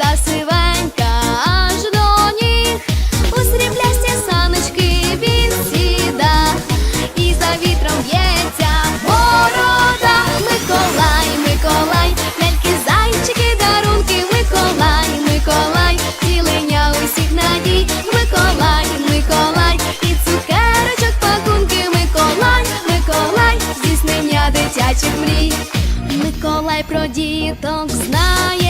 вода сивенька аж до ніг, у саночки він сіда, і за вітром в'ється борода, Миколай, Миколай, ляльки, зайчики, дарунки, Миколай, Миколай, тілення усіх надій, Миколай, Миколай, і цукерочок пакунки, Миколай, Миколай, здійснення дитячих мрій. Миколай про діток знає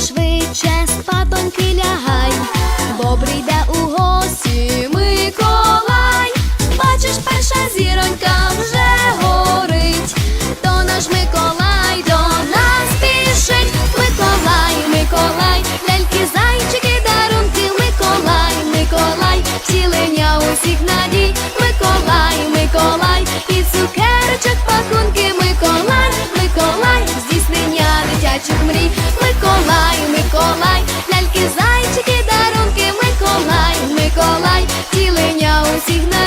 швидше спатоньки лягай, бо прийде у гості. втілення усіх на.